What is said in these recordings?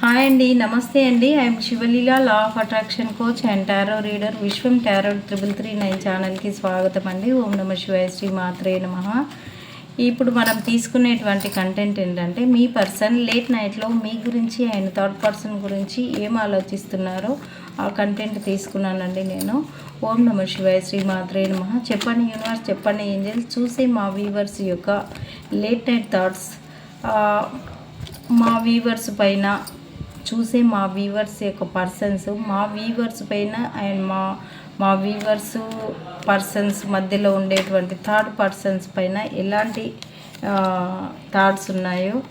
Hi అండి నమస్తే అండి. I'm Shivaleela law of attraction coach and tarot reader Vishwam tarot triple three nine ఛానల్కి స్వాగతం అండి. ఓం నమ శివాయ శ్రీ మాత్రే నమ. ఇప్పుడు మనం తీసుకునేటువంటి కంటెంట్ ఏంటంటే మీ పర్సన్ లేట్ నైట్లో మీ గురించి అండ్ థర్డ్ పర్సన్ గురించి ఏం ఆలోచిస్తున్నారో ఆ కంటెంట్ తీసుకున్నానండి నేను. ఓం నమ శివాయ శ్రీ మాత్రే నమ. చెప్పండి యూనివర్స్ చెప్పండి ఏంజల్స్ చూసే మా వీవర్స్ యొక్క లేట్ నైట్ థాట్స్ మా వీవర్స్ పైన చూసే మా వీవర్స్ యొక్క పర్సన్స్ మా వీవర్స్ పైన అండ్ మా మా వీవర్స్ పర్సన్స్ మధ్యలో ఉండేటువంటి థర్డ్ పర్సన్స్ పైన ఎలాంటి థాట్స్ ఉన్నాయో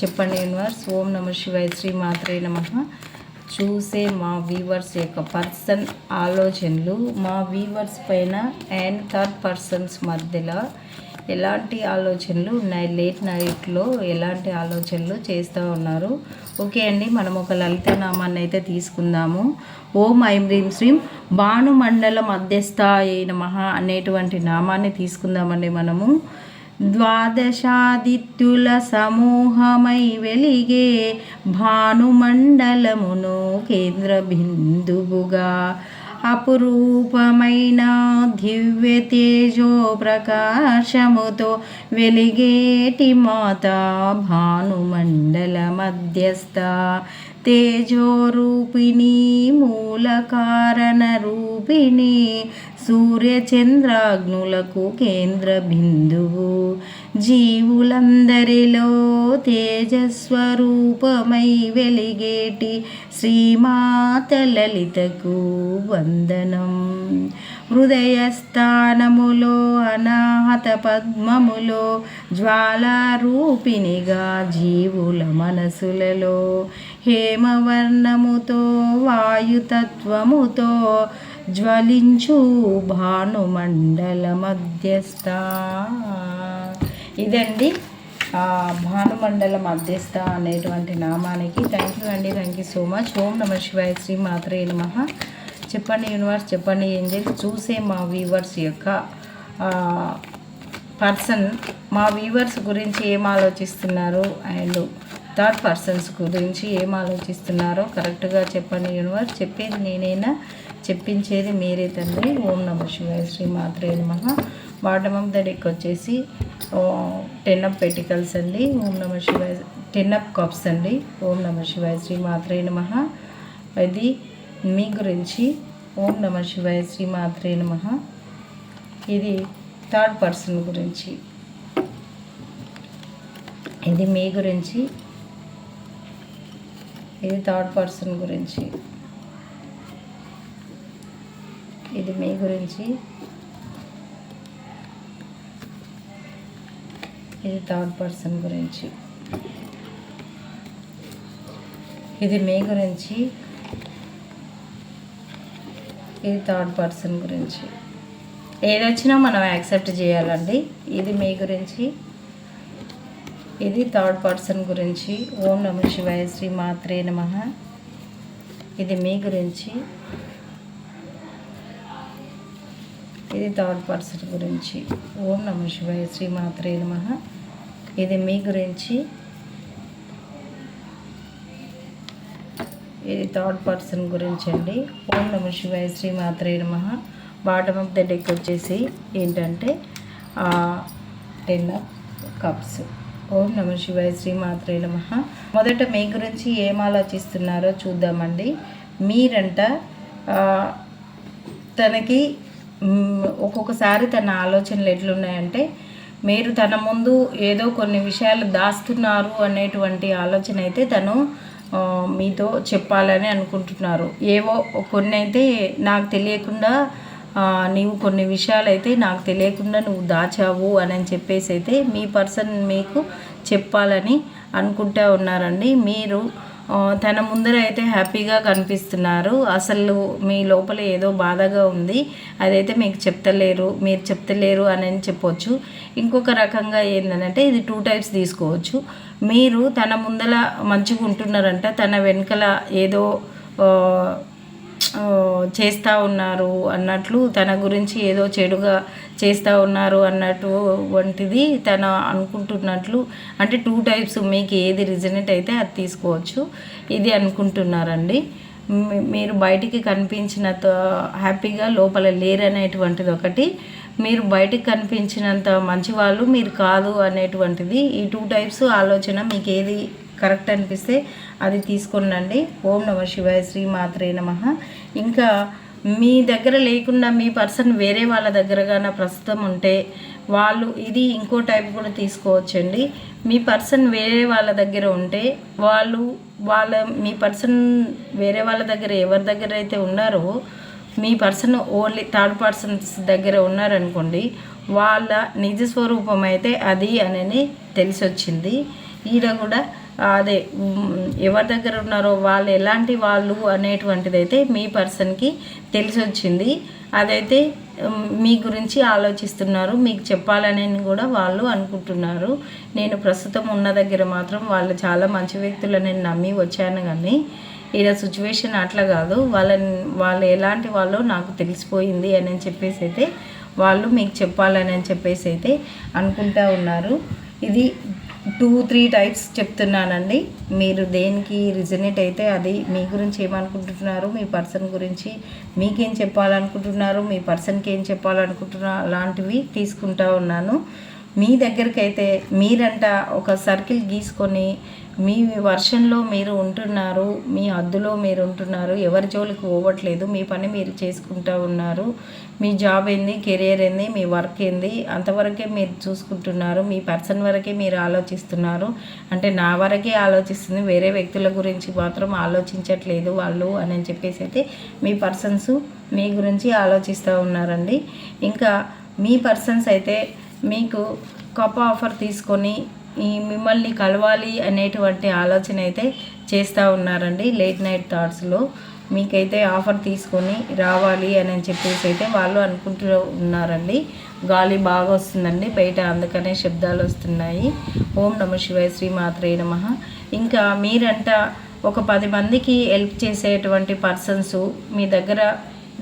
చెప్పండి యూనివర్స్ ఓం నమ శివాయ శ్రీ మాత్రే నమ. చూసే మా వీవర్స్ యొక్క పర్సన్ ఆలోచనలు మా వీవర్స్ పైన అండ్ థర్డ్ పర్సన్స్ మధ్యలో ఎలాంటి ఆలోచనలు ఉన్నాయి? లేట్ నైట్లో ఎలాంటి ఆలోచనలు చేస్తూ ఉన్నారు? ఓకే అండి మనం ఒక లలిత నామాన్ని అయితే తీసుకుందాము. ఓం ఐం హ్రీం శ్రీం భానుమండల మధ్యస్థాయి నమః అనేటువంటి నామాన్ని తీసుకుందామండి మనము. ద్వాదశాదిత్యుల సమూహమై వెలిగే భానుమండలమును కేంద్ర బిందువుగా అపురూపమైన దివ్య తేజో ప్రకాశముతో వెలిగేటి మాత భానుమండల మధ్యస్థ. తేజోరూపిణి మూల కారణ రూపిణి సూర్యచంద్రాగ్నులకు కేంద్ర బిందువు జీవులందరిలో తేజస్వరూపమై వెలిగేటి శ్రీమాత లలితకు వందనం. హృదయస్థానములో అనాహత పద్మములో జ్వాలారూపిణిగా జీవుల మనసులలో హేమవర్ణముతో వాయుతత్వముతో జ్వలించు భానుమండల మధ్యస్థ. ఇదండి. భానుమండల మధ్యస్థ అనేటువంటి నామానికి థ్యాంక్ యూ అండి. థ్యాంక్ యూ సో మచ్ ఓం నమ శివాయ శ్రీ మాత్రే నమః. చెప్పండి యూనివర్స్ చెప్పండి ఏంజల్ చూసే మా వీవర్స్ యొక్క పర్సన్ మా వీవర్స్ గురించి ఏం ఆలోచిస్తున్నారు? అండ్ థర్డ్ పర్సన్స్ గురించి ఏం ఆలోచిస్తున్నారో కరెక్ట్గా చెప్పండి యూనివర్స్ చెప్పేది నేనైనా? చెప్పించేది మీరే తండ్రి ఓం నమ శివాయ శ్రీ మాత్రే నమ. బాటమ్ ఆఫ్ ద డెక్ వచ్చేసి టెన్ అప్ పెటికల్స్ అండి. ఓం నమ శివాయ టెన్ అప్ కప్స్ అండి. ఓం నమ శివాయ శ్రీ మాత్రే నమ. ఇది మీ గురించి. ఓం నమ శివాయ శ్రీ మాత్రే నమ. ఇది థర్డ్ పర్సన్ గురించి. ఇది మీ గురించి. ఇది థర్డ్ పర్సన్ గురించి. ఇది మీ గురించి. ఇది థర్డ్ పర్సన్ గురించి. ఇది మీ గురించి. ఇది థర్డ్ పర్సన్ గురించి. ఏదొచ్చినా మనం యాక్సెప్ట్ చేయాలండి. ఇది మీ గురించి. ఇది థర్డ్ పర్సన్ గురించి. ఓం నమ శివాయ శ్రీ మాత్రే నమ. ఇది మీ గురించి. ఇది థర్డ్ పర్సన్ గురించి. ఓం నమ శివాయ శ్రీ మాత్రే నమ. ఇది మీ గురించి. ఇది థర్డ్ పర్సన్ గురించి అండి. ఓం నమ శివాయ శ్రీ మాత్రే నమ. బాటమ్ ఆఫ్ ద డెక్ వచ్చేసి ఏంటంటే టెన్ ఆఫ్ కప్స్. ఓం నమ శివాయ శ్రీ మాత్రే నమ. మొదట మీ గురించి ఏం ఆలోచిస్తున్నారో చూద్దామండి. మీరంట తనకి ఒక్కొక్కసారి తన ఆలోచనలు ఎట్లున్నాయంటే మీరు తన ముందు ఏదో కొన్ని విషయాలు దాస్తున్నారు అనేటువంటి ఆలోచన అయితే తను మీతో చెప్పాలని అనుకుంటున్నారు. ఏవో కొన్ని అయితే నాకు తెలియకుండా నీవు కొన్ని విషయాలు అయితే నాకు తెలియకుండా నువ్వు దాచావు అని చెప్పేసి అయితే మీ పర్సన్ మీకు చెప్పాలని అనుకుంటా ఉన్నారండి. మీరు తన ముందర అయితే హ్యాపీగా కనిపిస్తున్నారు. అసలు మీ లోపల ఏదో బాధగా ఉంది. అదైతే మీకు చెప్తలేరు మీరు చెప్తలేరు అని చెప్పొచ్చు. ఇంకొక రకంగా ఏంటంటే ఇది టూ టైప్స్ తీసుకోవచ్చు. మీరు తన ముందర మంచిగా ఉంటున్నారంట తన వెనకల ఏదో చేస్తూ ఉన్నారు అన్నట్లు తన గురించి ఏదో చెడుగా చేస్తూ ఉన్నారు అన్నట్టు వంటిది తన అనుకుంటున్నట్లు. అంటే టూ టైప్స్ మీకు ఏది రిజనేట్ అయితే అది తీసుకోవచ్చు. ఇది అనుకుంటున్నారండి. మీరు బయటికి కనిపించినంత హ్యాపీగా లోపల లేరనేటువంటిది ఒకటి. మీరు బయటికి కనిపించినంత మంచి వాళ్ళు మీరు కాదు అనేటువంటిది. ఈ టూ టైప్స్ ఆలోచన మీకు ఏది కరెక్ట్ అనిపిస్తే అది తీసుకోనండి. ఓం నమ శివాయ శ్రీ మాత్రే నమ. ఇంకా మీ దగ్గర లేకుండా మీ పర్సన్ వేరే వాళ్ళ దగ్గరగాన ప్రస్తుతం ఉంటే వాళ్ళు ఇది ఇంకో టైప్ కూడా తీసుకోవచ్చండి. మీ పర్సన్ వేరే వాళ్ళ దగ్గర ఉంటే వాళ్ళు వాళ్ళ మీ పర్సన్ వేరే వాళ్ళ దగ్గర ఎవరి దగ్గర అయితే ఉన్నారో మీ పర్సన్ ఓన్లీ థర్డ్ పర్సన్స్ దగ్గర ఉన్నారనుకోండి వాళ్ళ నిజ స్వరూపం అయితే అది అని తెలిసి వచ్చింది ఈడ కూడా అదే ఎవరి దగ్గర ఉన్నారో వాళ్ళు ఎలాంటి వాళ్ళు అనేటువంటిది అయితే మీ పర్సన్కి తెలిసి వచ్చింది అదైతే మీ గురించి ఆలోచిస్తున్నారు మీకు చెప్పాలని కూడా వాళ్ళు అనుకుంటున్నారు. నేను ప్రస్తుతం ఉన్న దగ్గర మాత్రం వాళ్ళు చాలా మంచి వ్యక్తులని నమ్మి వచ్చాను కానీ ఈడ సిచ్యువేషన్ అట్లా కాదు. వాళ్ళని వాళ్ళు ఎలాంటి వాళ్ళో నాకు తెలిసిపోయింది అని చెప్పేసి అయితే వాళ్ళు మీకు చెప్పాలని అని చెప్పేసి అయితే అనుకుంటా ఉన్నారు. ఇది టూ త్రీ టైప్స్ చెప్తున్నానండి. మీరు దేనికి రిజనేట్ అయితే అది మీ గురించి ఏమనుకుంటున్నారు మీ పర్సన్ గురించి మీకేం చెప్పాలనుకుంటున్నారు మీ పర్సన్కి ఏం చెప్పాలనుకుంటున్నా అలాంటివి తీసుకుంటా ఉన్నాను. మీ దగ్గరికి అయితే మీరంట ఒక సర్కిల్ గీసుకొని మీ వర్షంలో మీరు ఉంటున్నారు మీ అద్దులో మీరు ఉంటున్నారు ఎవరి జోలికి పోవట్లేదు మీ పని మీరు చేసుకుంటూ ఉన్నారు మీ జాబ్ ఏంది కెరియర్ ఏంది మీ వర్క్ ఏంది అంతవరకే మీరు చూసుకుంటున్నారు మీ పర్సన్ వరకే మీరు ఆలోచిస్తున్నారు. అంటే నా వరకే ఆలోచిస్తుంది వేరే వ్యక్తుల గురించి మాత్రం ఆలోచించట్లేదు వాళ్ళు అని చెప్పేసి అయితే మీ పర్సన్స్ మీ గురించి ఆలోచిస్తూ ఉన్నారండి. ఇంకా మీ పర్సన్స్ అయితే మీకు కప్ ఆఫర్ తీసుకొని ఈ మిమ్మల్ని కలవాలి అనేటువంటి ఆలోచన అయితే చేస్తూ ఉన్నారండి లేట్ నైట్ థాట్స్లో మీకైతే ఆఫర్ తీసుకొని రావాలి అని చెప్పేసి అయితే వాళ్ళు అనుకుంటూ ఉన్నారండి. గాలి బాగా వస్తుందండి బయట అందుకనే శబ్దాలు వస్తున్నాయి. ఓం నమ శివాయ శ్రీ మాత్రే నమ. ఇంకా మీరంట ఒక పది మందికి హెల్ప్ చేసేటువంటి పర్సన్స్ మీ దగ్గర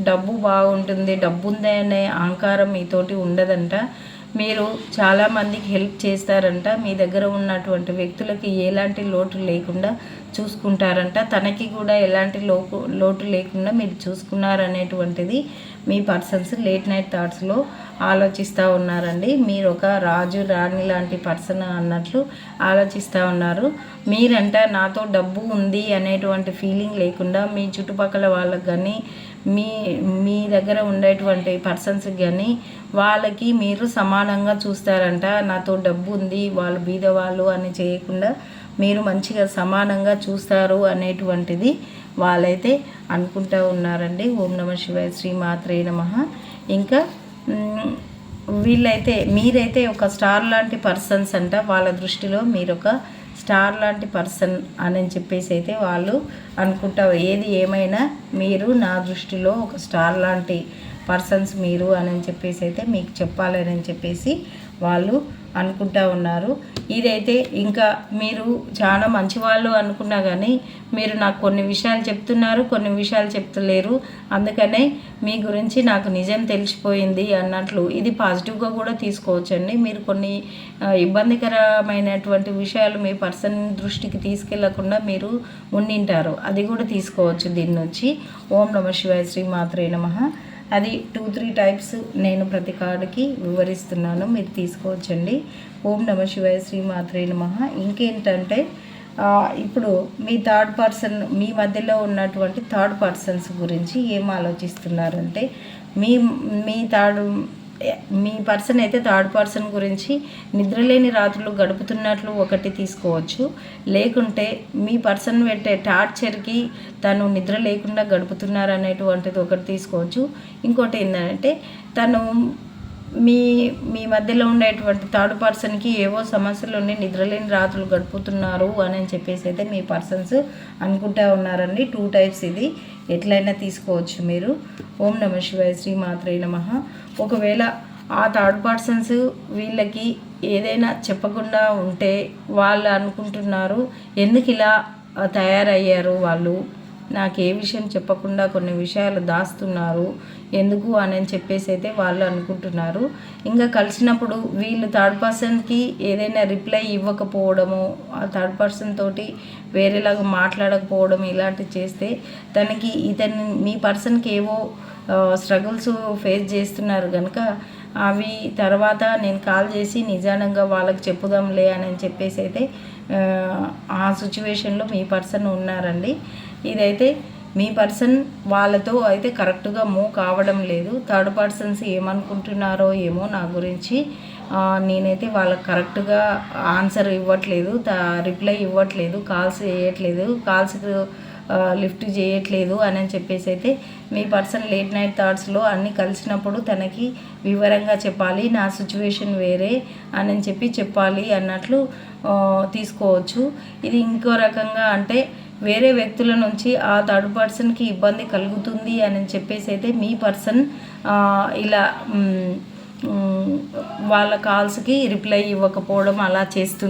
డబ్బు బాగుంటుంది డబ్బు ఉంది అనే అహంకారం మీతోటి ఉండదంట. మీరు చాలామందికి హెల్ప్ చేస్తారంట. మీ దగ్గర ఉన్నటువంటి వ్యక్తులకి ఎలాంటి లోటు లేకుండా చూసుకుంటారంట. తనకి కూడా ఎలాంటి లోపు లోటు లేకుండా మీరు చూసుకున్నారనేటువంటిది మీ పర్సన్స్ లేట్ నైట్ థాట్స్లో ఆలోచిస్తూ ఉన్నారండి. మీరు ఒక రాజు రాణి లాంటి పర్సన్ అన్నట్లు ఆలోచిస్తూ ఉన్నారు. మీరంట నాతో డబ్బు ఉంది అనేటువంటి ఫీలింగ్ లేకుండా మీ చుట్టుపక్కల వాళ్ళకి కానీ మీ మీ దగ్గర ఉండేటువంటి పర్సన్స్కి కానీ వాళ్ళకి మీరు సమానంగా చూస్తారంట. నాతో డబ్బు ఉంది వాళ్ళు బీదవాళ్ళు అని చేయకుండా మీరు మంచిగా సమానంగా చూస్తారు అనేటువంటిది వాళ్ళైతే అనుకుంటూ ఉన్నారండి. ఓం నమ శివాయ శ్రీ మాత్రే నమ. ఇంకా వీళ్ళైతే మీరైతే ఒక స్టార్ లాంటి పర్సన్స్ అంట. వాళ్ళ దృష్టిలో మీరు ఒక స్టార్ లాంటి పర్సన్ అని చెప్పేసి అయితే వాళ్ళు అనుకుంటా ఏది ఏమైనా మీరు నా దృష్టిలో ఒక స్టార్ లాంటి పర్సన్స్ మీరు అని చెప్పేసి అయితే మీకు చెప్పాలని చెప్పేసి వాళ్ళు అనుకుంటా ఉన్నారు. ఇదైతే ఇంకా మీరు చాలా మంచి వాళ్ళు అనుకున్నా కానీ మీరు నాకు కొన్ని విషయాలు చెప్తున్నారు కొన్ని విషయాలు చెప్తలేరు. అందుకనే మీ గురించి నాకు నిజం తెలిసిపోయింది అన్నట్లు ఇది పాజిటివ్గా కూడా తీసుకోవచ్చండి. మీరు కొన్ని ఇబ్బందికరమైనటువంటి విషయాలు మీ పర్సన్ దృష్టికి తీసుకెళ్ళకుండా మీరు ఉండింటారు. అది కూడా తీసుకోవచ్చు దీని నుంచి. ఓం నమ శివాయ శ్రీ మాత్రే నమః. అది టూ త్రీ టైప్స్ నేను ప్రతి కార్డుకి వివరిస్తున్నాను. మీరు తీసుకోవచ్చండి. ఓం నమ శివాయ శ్రీ మాత్రే నమ. ఇంకేంటంటే ఇప్పుడు మీ థర్డ్ పర్సన్ మీ మధ్యలో ఉన్నటువంటి థర్డ్ పర్సన్స్ గురించి ఏం ఆలోచిస్తున్నారంటే మీ మీ థర్డ్ మీ పర్సన్ అయితే థర్డ్ పర్సన్ గురించి నిద్రలేని రాత్రులు గడుపుతున్నట్లు ఒకటి తీసుకోవచ్చు. లేకుంటే మీ పర్సన్ పెట్టే టార్చర్కి తను నిద్ర లేకుండా గడుపుతున్నారు అనేటువంటిది ఒకటి తీసుకోవచ్చు. ఇంకోటి ఏంటంటే తను మీ మీ మధ్యలో ఉండేటువంటి థర్డ్ పర్సన్కి ఏవో సమస్యలు ఉండి నిద్రలేని రాత్రులు గడుపుతున్నారు అని చెప్పేసి అయితే మీ పర్సన్స్ అనుకుంటా ఉన్నారండి. టూ టైప్స్ ఇది. ఎట్లయినా తీసుకోవచ్చు మీరు. ఓం నమ శివాయ శ్రీ మాత్రే నమ. ఒకవేళ ఆ థర్డ్ పర్సన్స్ వీళ్ళకి ఏదైనా చెప్పకుండా ఉంటే వాళ్ళు అనుకుంటున్నారు. ఎందుకు ఇలా తయారయ్యారు వాళ్ళు? నాకు ఏ విషయం చెప్పకుండా కొన్ని విషయాలు దాస్తున్నారు. ఎందుకు అని చెప్పేసి అయితే వాళ్ళు అనుకుంటున్నారు. ఇంకా కలిసినప్పుడు వీళ్ళు థర్డ్ పర్సన్కి ఏదైనా రిప్లై ఇవ్వకపోవడము ఆ థర్డ్ పర్సన్ తోటి వేరేలాగా మాట్లాడకపోవడం ఇలాంటివి చేస్తే తనకి ఇతని మీ పర్సన్కి ఏవో స్ట్రగుల్స్ ఫేస్ చేస్తున్నారు కనుక అవి తర్వాత నేను కాల్ చేసి నిజానంగా వాళ్ళకి చెప్పుదాంలే అని చెప్పేసి అయితే ఆ సిచ్యువేషన్లో మీ పర్సన్ ఉన్నారండి. ఇదైతే మీ పర్సన్ వాళ్ళతో అయితే కరెక్ట్గా మూవ్ కావడం లేదు. థర్డ్ పర్సన్స్ ఏమనుకుంటున్నారో ఏమో నా గురించి నేనైతే వాళ్ళకి కరెక్ట్గా ఆన్సర్ ఇవ్వట్లేదు రిప్లై ఇవ్వట్లేదు కాల్స్ చేయట్లేదు కాల్స్ లిఫ్ట్ చేయట్లేదు అని చెప్పేసి అయితే మీ పర్సన్ లేట్ నైట్ థాట్స్లో అన్నీ కలిసినప్పుడు తనకి వివరంగా చెప్పాలి నా సిచ్యువేషన్ వేరే అని చెప్పి చెప్పాలి అన్నట్లు తీసుకోవచ్చు. ఇది ఇంకో రకంగా అంటే వేరే వ్యక్తుల నుంచి ఆ థర్డ్ పర్సన్కి ఇబ్బంది కలుగుతుంది అని చెప్పేసి అయితే మీ పర్సన్ ఇలా వాళ్ళ కాల్స్కి రిప్లై ఇవ్వకపోవడం అలా చేస్తు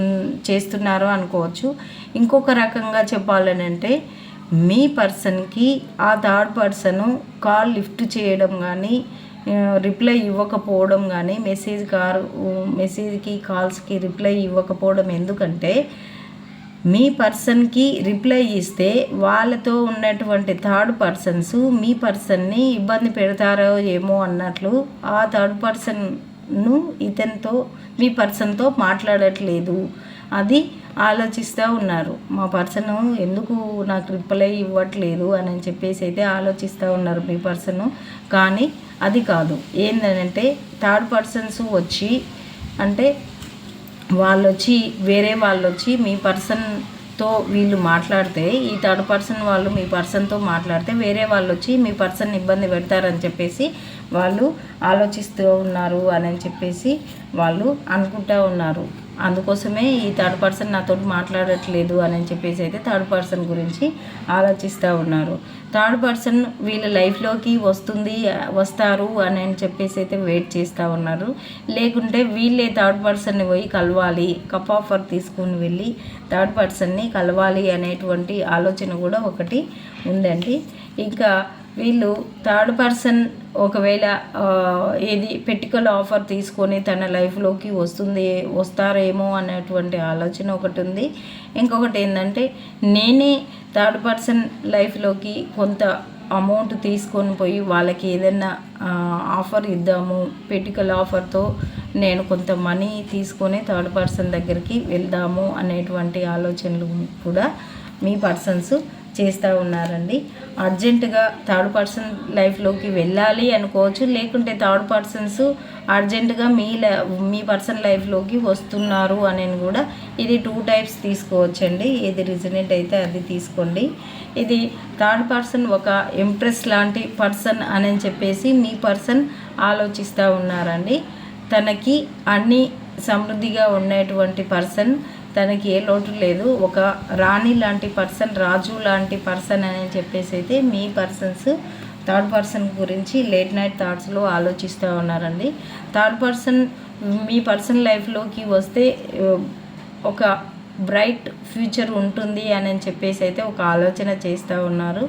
చేస్తున్నారు అనుకోవచ్చు. ఇంకొక రకంగా చెప్పాలని అంటే మీ పర్సన్కి ఆ థర్డ్ పర్సన్ కాల్ లిఫ్ట్ చేయడం కానీ రిప్లై ఇవ్వకపోవడం కానీ మెసేజ్ కారు మెసేజ్కి కాల్స్కి రిప్లై ఇవ్వకపోవడం ఎందుకంటే మీ పర్సన్కి రిప్లై ఇస్తే వాళ్ళతో ఉన్నటువంటి థర్డ్ పర్సన్స్ మీ పర్సన్ని ఇబ్బంది పెడతారో ఏమో అన్నట్లు ఆ థర్డ్ పర్సన్ను ఇతనితో మీ పర్సన్తో మాట్లాడట్లేదు. అది ఆలోచిస్తూ ఉన్నారు. మా పర్సన్ ఎందుకు నాకు రిప్లై ఇవ్వట్లేదు అని చెప్పేసి అయితే ఆలోచిస్తూ ఉన్నారు మీ పర్సన్. కానీ అది కాదు. ఏంటంటే థర్డ్ పర్సన్స్ వచ్చి అంటే వాళ్ళు వచ్చి వేరే వాళ్ళు వచ్చి మీ పర్సన్తో వీళ్ళు మాట్లాడితే ఈ థర్డ్ పర్సన్ వాళ్ళు మీ పర్సన్తో మాట్లాడితే వేరే వాళ్ళు వచ్చి మీ పర్సన్ ఇబ్బంది పెడతారని చెప్పేసి వాళ్ళు ఆలోచిస్తూ ఉన్నారు అని చెప్పేసి వాళ్ళు అనుకుంటూ ఉన్నారు. అందుకోసమే ఈ థర్డ్ పర్సన్ నాతో మాట్లాడట్లేదు అని చెప్పేసి అయితే థర్డ్ పర్సన్ గురించి ఆలోచిస్తూ ఉన్నారు. థర్డ్ పర్సన్ వీళ్ళ లైఫ్లోకి వస్తుంది వస్తారు అని చెప్పేసి అయితే వెయిట్ చేస్తూ ఉన్నారు. లేకుంటే వీళ్ళే థర్డ్ పర్సన్ని పోయి కలవాలి కప్ ఆఫర్ తీసుకుని వెళ్ళి థర్డ్ పర్సన్ని కలవాలి అనేటువంటి ఆలోచన కూడా ఒకటి ఉందండి. ఇంకా వీళ్ళు థర్డ్ పర్సన్ ఒకవేళ ఏది పెట్టుకల ఆఫర్ తీసుకొని తన లైఫ్లోకి వస్తుంది వస్తారేమో అనేటువంటి ఆలోచన ఒకటి ఉంది. ఇంకొకటి ఏంటంటే నేనే థర్డ్ పర్సన్ లైఫ్లోకి కొంత అమౌంట్ తీసుకొని పోయి వాళ్ళకి ఏదైనా ఆఫర్ ఇద్దాము పెట్టుకల ఆఫర్తో నేను కొంత మనీ తీసుకొని థర్డ్ పర్సన్ దగ్గరికి వెళ్దాము అనేటువంటి ఆలోచనలు కూడా మీ పర్సన్స్ చేస్తూ ఉన్నారండి. అర్జెంటుగా థర్డ్ పర్సన్ లైఫ్లోకి వెళ్ళాలి అనుకోవచ్చు లేకుంటే థర్డ్ పర్సన్స్ అర్జెంటుగా మీ మీ పర్సన్ లైఫ్లోకి వస్తున్నారు అని కూడా ఇది టూ టైప్స్ తీసుకోవచ్చండి. ఏది రిజనేట్ అయితే అది తీసుకోండి. ఇది థర్డ్ పర్సన్ ఒక ఇంప్రెస్ లాంటి పర్సన్ అని చెప్పేసి మీ పర్సన్ ఆలోచిస్తూ ఉన్నారండి. తనకి అన్ని సమృద్ధిగా ఉండేటువంటి పర్సన్ తనకి ఏ లోటు లేదు. ఒక రాణి లాంటి పర్సన్ రాజు లాంటి పర్సన్ అని చెప్పేసి అయితే మీ పర్సన్స్ థర్డ్ పర్సన్ గురించి లేట్ నైట్ థాట్స్లో ఆలోచిస్తూ ఉన్నారండి. థర్డ్ పర్సన్ మీ పర్సన్ లైఫ్లోకి వస్తే ఒక బ్రైట్ ఫ్యూచర్ ఉంటుంది అని చెప్పేసి అయితే ఒక ఆలోచన చేస్తూ ఉన్నారు.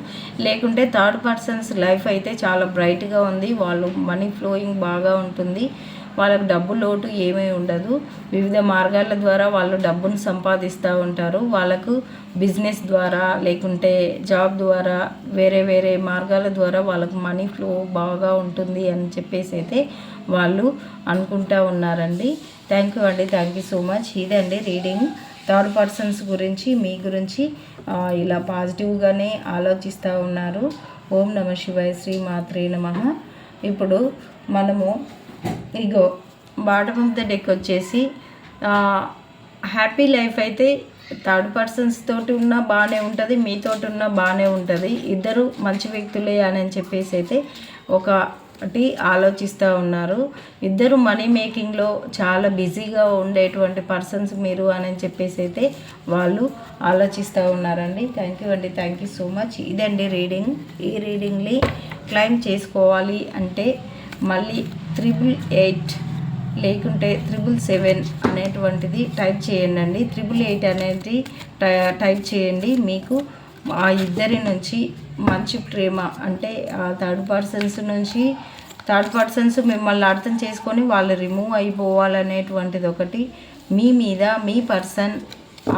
లేకుంటే థర్డ్ పర్సన్స్ లైఫ్ అయితే చాలా బ్రైట్గా ఉంది. వాళ్ళు మనీ ఫ్లోయింగ్ బాగా ఉంటుంది. వాళ్ళకు డబ్బు లోటు ఏమీ ఉండదు. వివిధ మార్గాల ద్వారా వాళ్ళు డబ్బును సంపాదిస్తూ ఉంటారు. వాళ్ళకు బిజినెస్ ద్వారా లేకుంటే జాబ్ ద్వారా వేరే వేరే మార్గాల ద్వారా వాళ్ళకు మనీ ఫ్లో బాగా ఉంటుంది అని చెప్పేసి అయితే వాళ్ళు అనుకుంటా ఉన్నారండి. థ్యాంక్ యూ అండి. Thank you so much. ఇదండి రీడింగ్. థర్డ్ పర్సన్స్ గురించి మీ గురించి ఇలా పాజిటివ్గానే ఆలోచిస్తూ ఉన్నారు. ఓం నమ శివాయ శ్రీ మాత్రే నమ. ఇప్పుడు మనము ఇగో బాటమ్ ఆఫ్ ద డెక్ వచ్చేసి హ్యాపీ లైఫ్ అయితే థర్డ్ పర్సన్స్ తోటి ఉన్నా బాగానే ఉంటుంది మీతోటి ఉన్నా బాగానే ఉంటుంది. ఇద్దరు మంచి వ్యక్తులే అని చెప్పేసి అయితే ఒకటి ఆలోచిస్తూ ఉన్నారు. ఇద్దరు మనీ మేకింగ్లో చాలా బిజీగా ఉండేటువంటి పర్సన్స్ మీరు అని చెప్పేసి అయితే వాళ్ళు ఆలోచిస్తూ ఉన్నారండి. థ్యాంక్ యూ అండి థ్యాంక్ యూ సో మచ్ ఇదండి రీడింగ్ ఈ రీడింగ్ని క్లైమ్ చేసుకోవాలి అంటే మళ్ళీ త్రిబుల్ ఎయిట్ లేకుంటే త్రిబుల్ సెవెన్ అనేటువంటిది టైప్ చేయండి అండి త్రిబుల్ ఎయిట్ అనేది టైప్ చేయండి. మీకు ఆ ఇద్దరి నుంచి మంచి ప్రేమ అంటే ఆ థర్డ్ పర్సన్స్ నుంచి థర్డ్ పర్సన్స్ మిమ్మల్ని అర్థం చేసుకొని వాళ్ళు రిమూవ్ అయిపోవాలనేటువంటిది ఒకటి. మీ మీద మీ పర్సన్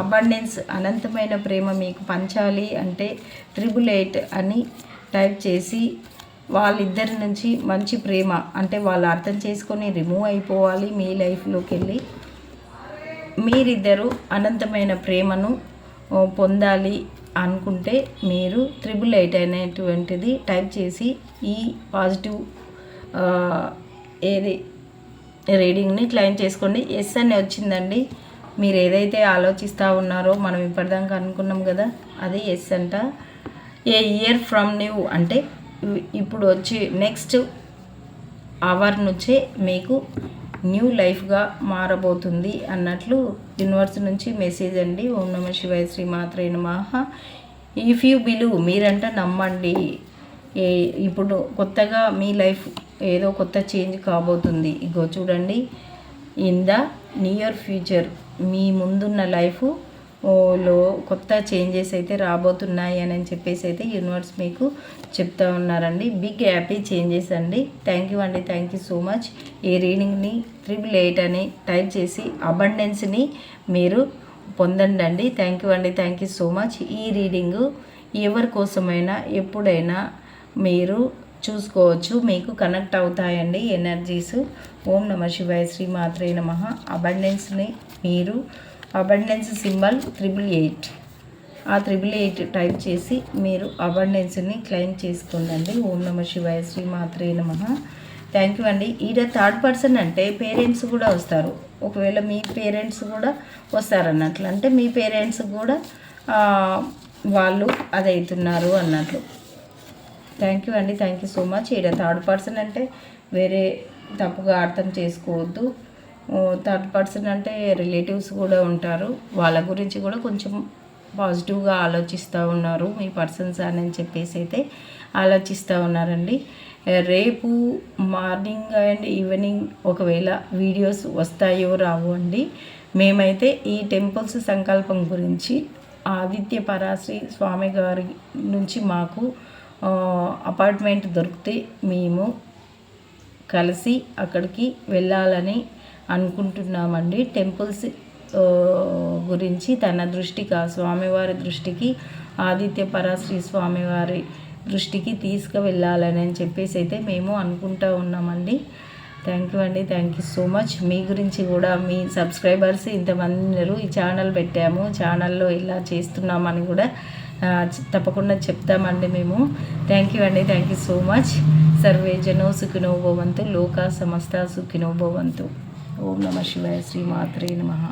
అబండెన్స్ అనంతమైన ప్రేమ మీకు పంచాలి అంటే త్రిబుల్ ఎయిట్ అని టైప్ చేసి వాళ్ళిద్దరి నుంచి మంచి ప్రేమ అంటే వాళ్ళు అర్థం చేసుకొని రిమూవ్ అయిపోవాలి మీ లైఫ్లోకి వెళ్ళి. మీరిద్దరూ అనంతమైన ప్రేమను పొందాలి అనుకుంటే మీరు త్రిబుల్ ఎయిట్ అనేటువంటిది టైప్ చేసి ఈ పాజిటివ్ ఏది రీడింగ్ని క్లైమ్ చేసుకోండి. ఎస్ అని వచ్చిందండి. మీరు ఏదైతే ఆలోచిస్తూ ఉన్నారో మనం ఇప్పటిదాకా అనుకున్నాం కదా అది ఎస్ అంట. ఏ ఇయర్ ఫ్రమ్ న్యూ అంటే ఇప్పుడు వచ్చి నెక్స్ట్ అవర్ నుంచే మీకు న్యూ లైఫ్గా మారబోతుంది అన్నట్లు యూనివర్స్ నుంచి మెసేజ్ అండి. ఓం నమ శివాయ శ్రీ మాత్రే నమః. ఇఫ్ యూ బిలీవ్ మీరంట నమ్మండి. ఏ ఇప్పుడు కొత్తగా మీ లైఫ్ ఏదో కొత్త చేంజ్ కాబోతుంది. ఇగో చూడండి. ఇన్ ద నియర్ ఫ్యూచర్ మీ ముందున్న లైఫ్ లో కొత్త చేంజెస్ అయితే రాబోతున్నాయి అని చెప్పేసి అయితే యూనివర్స్ మీకు చెప్తా ఉన్నారండి. బిగ్ హ్యాపీ చేంజెస్ అండి. థ్యాంక్ యూ అండి. థ్యాంక్ యూ సో మచ్ ఈ రీడింగ్ని త్రిబుల్ ఎయిట్ అని టైప్ చేసి అబండెన్స్ని మీరు పొందండి అండి. థ్యాంక్ యూ అండి. థ్యాంక్ యూ సో మచ్ ఈ రీడింగు ఎవరి కోసమైనా ఎప్పుడైనా మీరు చూసుకోవచ్చు. మీకు కనెక్ట్ అవుతాయండి. ఎనర్జీస్ ఓం నమ శివాయ. శ్రీ మాత్రే నమ. అబండెన్స్ని మీరు అబండెన్స్ సింబల్ త్రిబుల్ ఎయిట్ ఆ త్రిబుల్ ఎయిట్ టైప్ చేసి మీరు అబండెన్స్ని క్లెయిమ్ చేసుకోండి. ఓం నమ శివాయ శ్రీ మాత్రే నమ. థ్యాంక్ యూ అండి. ఈడ థర్డ్ పర్సన్ అంటే పేరెంట్స్ కూడా వస్తారు. ఒకవేళ మీ పేరెంట్స్ కూడా వస్తారు అన్నట్లు అంటే మీ పేరెంట్స్ కూడా వాళ్ళు వాళ్ళు అదవుతున్నారు అన్నట్లు. థ్యాంక్ యూ అండి. థ్యాంక్ యూ సో మచ్ ఈడ థర్డ్ పర్సన్ అంటే వేరే తప్పుగా అర్థం చేసుకోవద్దు. థర్డ్ పర్సన్ అంటే రిలేటివ్స్ కూడా ఉంటారు. వాళ్ళ గురించి కూడా కొంచెం పాజిటివ్గా ఆలోచిస్తూ ఉన్నారు. మీ పర్సన్స్ అని చెప్పేసి అయితే ఆలోచిస్తూ ఉన్నారండి. రేపు మార్నింగ్ అండ్ ఈవినింగ్ ఒకవేళ వీడియోస్ వస్తాయో రావు అండి. మేమైతే ఈ టెంపుల్స్ సంకల్పం గురించి ఆదిత్య పరాశ్రీ స్వామి గారి నుంచి మాకు అపార్ట్మెంట్ దొరికితే మేము కలిసి అక్కడికి వెళ్ళాలని అనుకుంటున్నామండి. టెంపుల్స్ గురించి తన దృష్టికి ఆ స్వామివారి దృష్టికి ఆదిత్య పరాశ్రీ స్వామివారి దృష్టికి తీసుకువెళ్ళాలని అని చెప్పేసి అయితే మేము అనుకుంటా ఉన్నామండి. థ్యాంక్ యూ అండి. Thank you so much. మీ గురించి కూడా మీ సబ్స్క్రైబర్స్ ఇంతమంది ఉన్నారు ఈ ఛానల్ పెట్టాము. ఛానల్లో ఇలా చేస్తున్నామని కూడా తప్పకుండా చెప్తామండి మేము. థ్యాంక్ యూ అండి. Thank you so much. Survey జనో సుఖినో భవంతు లోకా సమస్త సుఖినో భవంతు. ఓం నమ శివాయ శ్రీ మాత్రే నమః